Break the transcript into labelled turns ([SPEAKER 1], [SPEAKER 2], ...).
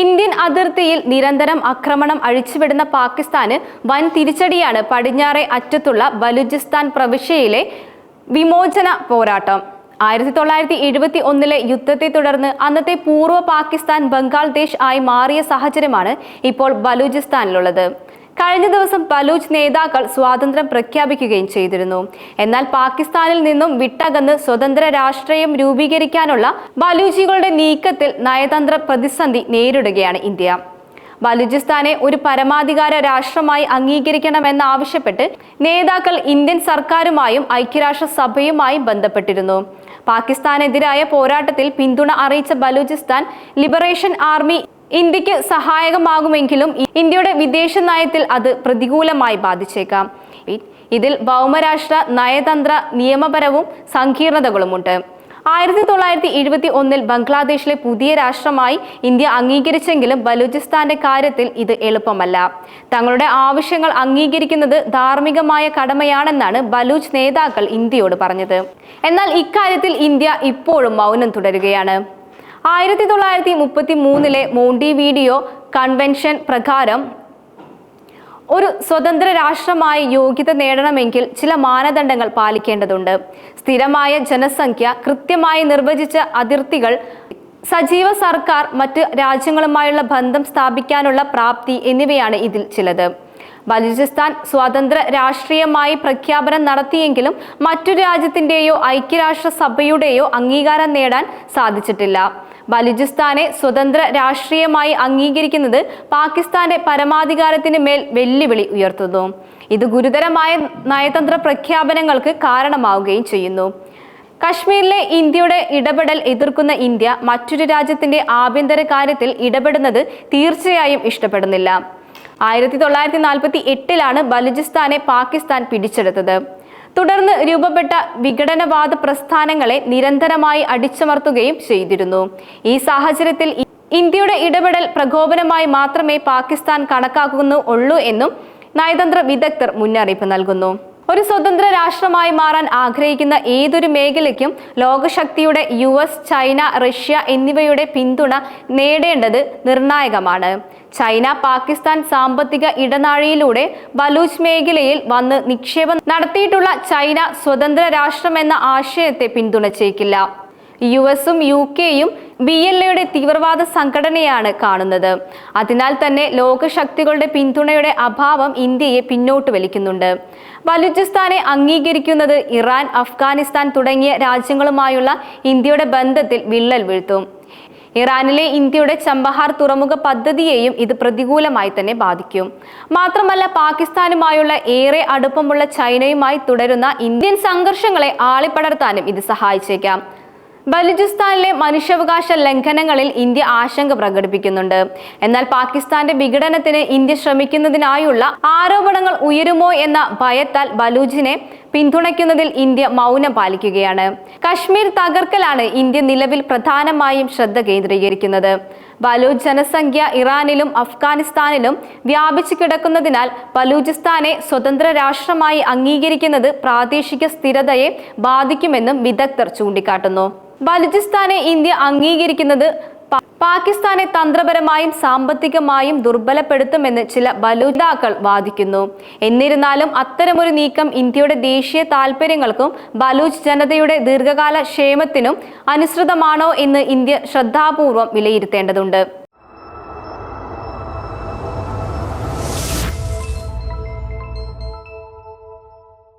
[SPEAKER 1] Indian അതിർത്തിയിൽ നിരന്തരം ആക്രമണം അഴിച്ചുവിടുന്ന പാകിസ്ഥാന് വൻ തിരിച്ചടിയാണ് പടിഞ്ഞാറെ അറ്റത്തുള്ള ബലൂചിസ്ഥാൻ പ്രവിശ്യയിലെ വിമോചന പോരാട്ടം. ആയിരത്തി തൊള്ളായിരത്തി എഴുപത്തി ഒന്നിലെ യുദ്ധത്തെ തുടർന്ന് അന്നത്തെ പൂർവ പാകിസ്ഥാൻ ബംഗാൾദേശ് ആയി മാറിയ സാഹചര്യമാണ് ഇപ്പോൾ ബലൂചിസ്ഥാനിലുള്ളത്. കഴിഞ്ഞ ദിവസം ബലൂച്ച് നേതാക്കൾ സ്വാതന്ത്ര്യം പ്രഖ്യാപിക്കുകയും ചെയ്തിരുന്നു. എന്നാൽ പാകിസ്ഥാനിൽ നിന്നും വിട്ടകന്ന് സ്വതന്ത്ര രാഷ്ട്രീയം രൂപീകരിക്കാനുള്ള ബലൂച്ചികളുടെ നീക്കത്തിൽ നയതന്ത്ര പ്രതിസന്ധി നേരിടുകയാണ് ഇന്ത്യ. ബലൂചിസ്ഥാനെ ഒരു പരമാധികാര രാഷ്ട്രമായി അംഗീകരിക്കണമെന്നാവശ്യപ്പെട്ട് നേതാക്കൾ ഇന്ത്യൻ സർക്കാരുമായും ഐക്യരാഷ്ട്ര സഭയുമായും ബന്ധപ്പെട്ടിരുന്നു. പാകിസ്ഥാനെതിരായ പോരാട്ടത്തിൽ പിന്തുണ അറിയിച്ച ബലൂചിസ്ഥാൻ ലിബറേഷൻ ആർമി ഇന്ത്യയ്ക്ക് സഹായകമാകുമെങ്കിലും ഇന്ത്യയുടെ വിദേശ നയത്തിൽ അത് പ്രതികൂലമായി ബാധിച്ചേക്കാം. ഇതിൽ ഭൗമരാഷ്ട്ര നയതന്ത്ര നിയമപരവും സങ്കീർണതകളുമുണ്ട്. ആയിരത്തി തൊള്ളായിരത്തി എഴുപത്തി ഒന്നിൽ ബംഗ്ലാദേശിലെ പുതിയ രാഷ്ട്രമായി ഇന്ത്യ അംഗീകരിച്ചെങ്കിലും ബലൂചിസ്ഥാന്റെ കാര്യത്തിൽ ഇത് എളുപ്പമല്ല. തങ്ങളുടെ ആവശ്യങ്ങൾ അംഗീകരിക്കുന്നത് ധാർമ്മികമായ കടമയാണെന്നാണ് ബലൂച്ച് നേതാക്കൾ ഇന്ത്യയോട് പറഞ്ഞത്. എന്നാൽ ഇക്കാര്യത്തിൽ ഇന്ത്യ ഇപ്പോഴും മൗനം തുടരുകയാണ്. ആയിരത്തി തൊള്ളായിരത്തി മുപ്പത്തി മൂന്നിലെ മോണ്ടി വീഡിയോ കൺവെൻഷൻ പ്രകാരം ഒരു സ്വതന്ത്ര രാഷ്ട്രമായി യോഗ്യത നേടണമെങ്കിൽ ചില മാനദണ്ഡങ്ങൾ പാലിക്കേണ്ടതുണ്ട്. സ്ഥിരമായ ജനസംഖ്യ കൃത്യമായി നിർവചിച്ച അതിർത്തികൾ സജീവ സർക്കാർ മറ്റ് രാജ്യങ്ങളുമായുള്ള ബന്ധം സ്ഥാപിക്കാനുള്ള പ്രാപ്തി എന്നിവയാണ് ഇതിൽ ചിലത്. ബലൂചിസ്ഥാൻ സ്വതന്ത്ര രാഷ്ട്രീയമായി പ്രഖ്യാപനം നടത്തിയെങ്കിലും മറ്റു രാജ്യത്തിന്റെയോ ഐക്യരാഷ്ട്ര സഭയുടെയോ അംഗീകാരം നേടാൻ സാധിച്ചിട്ടില്ല. ബലൂചിസ്ഥാനെ സ്വതന്ത്ര രാഷ്ട്രീയമായി അംഗീകരിക്കുന്നത് പാകിസ്ഥാന്റെ പരമാധികാരത്തിന് മേൽ വെല്ലുവിളി ഉയർത്തുന്നു. ഇത് ഗുരുതരമായ നയതന്ത്ര പ്രഖ്യാപനങ്ങൾക്ക് കാരണമാവുകയും ചെയ്യുന്നു. കശ്മീരിലെ ഇന്ത്യയുടെ ഇടപെടൽ എതിർക്കുന്ന ഇന്ത്യ മറ്റൊരു രാജ്യത്തിന്റെ ആഭ്യന്തര കാര്യത്തിൽ ഇടപെടുന്നത് തീർച്ചയായും ഇഷ്ടപ്പെടുന്നില്ല. ആയിരത്തി തൊള്ളായിരത്തി നാൽപ്പത്തി എട്ടിലാണ് ബലൂചിസ്ഥാനെ പാകിസ്ഥാൻ പിടിച്ചെടുത്തത്. തുടർന്ന് രൂപപ്പെട്ട വിഘടനവാദ പ്രസ്ഥാനങ്ങളെ നിരന്തരമായി അടിച്ചമർത്തുകയും ചെയ്തിരുന്നു. ഈ സാഹചര്യത്തിൽ ഇന്ത്യയുടെ ഇടപെടൽ പ്രകോപനമായി മാത്രമേ പാകിസ്ഥാൻ കണക്കാക്കുന്നു ഉള്ളൂ എന്നും നയതന്ത്ര വിദഗ്ധർ മുന്നറിയിപ്പ് നൽകുന്നു. ഒരു സ്വതന്ത്ര രാഷ്ട്രമായി മാറാൻ ആഗ്രഹിക്കുന്ന ഏതൊരു മേഖലയ്ക്കും ലോകശക്തിയുടെ യു എസ് ചൈന റഷ്യ എന്നിവയുടെ പിന്തുണ നേടേണ്ടത് നിർണായകമാണ്. ചൈന പാകിസ്ഥാൻ സാമ്പത്തിക ഇടനാഴിയിലൂടെ ബലൂച്ച് മേഖലയിൽ വന്ന് നിക്ഷേപം നടത്തിയിട്ടുള്ള ചൈന സ്വതന്ത്ര രാഷ്ട്രമെന്ന ആശയത്തെ പിന്തുണച്ചേക്കില്ല. യു എസും യു കെയും ബി എൽ എയുടെ തീവ്രവാദ സംഘടനയാണ് കാണുന്നത്. അതിനാൽ തന്നെ ലോകശക്തികളുടെ പിന്തുണയുടെ അഭാവം ഇന്ത്യയെ പിന്നോട്ട് വലിക്കുന്നുണ്ട്. ബലൂചിസ്ഥാനെ അംഗീകരിക്കുന്നത് ഇറാൻ അഫ്ഗാനിസ്ഥാൻ തുടങ്ങിയ രാജ്യങ്ങളുമായുള്ള ഇന്ത്യയുടെ ബന്ധത്തിൽ വിള്ളൽ വീഴ്ത്തും. ഇറാനിലെ ഇന്ത്യയുടെ ചമ്പഹാർ തുറമുഖ പദ്ധതിയെയും ഇത് പ്രതികൂലമായി തന്നെ ബാധിക്കും. മാത്രമല്ല പാകിസ്ഥാനുമായുള്ള ഏറെ അടുപ്പമുള്ള ചൈനയുമായി തുടരുന്ന ഇന്ത്യൻ സംഘർഷങ്ങളെ ആളിപ്പടർത്താനും ഇത് സഹായിച്ചേക്കാം. ബലൂചിസ്ഥാനിലെ മനുഷ്യാവകാശ ലംഘനങ്ങളിൽ ഇന്ത്യ ആശങ്ക പ്രകടിപ്പിക്കുന്നുണ്ട്. എന്നാൽ പാകിസ്ഥാന്റെ വിഘടനത്തിന് ഇന്ത്യ ശ്രമിക്കുന്നതിനായുള്ള ആരോപണങ്ങൾ ഉയരുമോ എന്ന ഭയത്താൽ ബലൂജിനെ പിന്തുണയ്ക്കുന്നതിൽ ഇന്ത്യ മൗനം പാലിക്കുകയാണ്. കശ്മീർ തകർക്കലാണ് ഇന്ത്യ നിലവിൽ പ്രധാനമായും ശ്രദ്ധ കേന്ദ്രീകരിക്കുന്നത്. ബലൂച്ച് ജനസംഖ്യ ഇറാനിലും അഫ്ഗാനിസ്ഥാനിലും വ്യാപിച്ചു കിടക്കുന്നതിനാൽ ബലൂചിസ്ഥാനെ സ്വതന്ത്ര രാഷ്ട്രമായി അംഗീകരിക്കുന്നത് പ്രാദേശിക സ്ഥിരതയെ ബാധിക്കുമെന്നും വിദഗ്ധർ ചൂണ്ടിക്കാട്ടുന്നു. ബലൂചിസ്ഥാനെ ഇന്ത്യ അംഗീകരിക്കുന്നത് പാകിസ്ഥാനെ തന്ത്രപരമായും സാമ്പത്തികമായും ദുർബലപ്പെടുത്തുമെന്ന് ചില ബലുതാക്കൾ വാദിക്കുന്നു. എന്നിരുന്നാലും അത്തരമൊരു നീക്കം ഇന്ത്യയുടെ ദേശീയ താൽപര്യങ്ങൾക്കും ബലൂച്ച് ജനതയുടെ ദീർഘകാല ക്ഷേമത്തിനും അനുസൃതമാണോ എന്ന് ഇന്ത്യ ശ്രദ്ധാപൂർവം വിലയിരുത്തേണ്ടതുണ്ട്.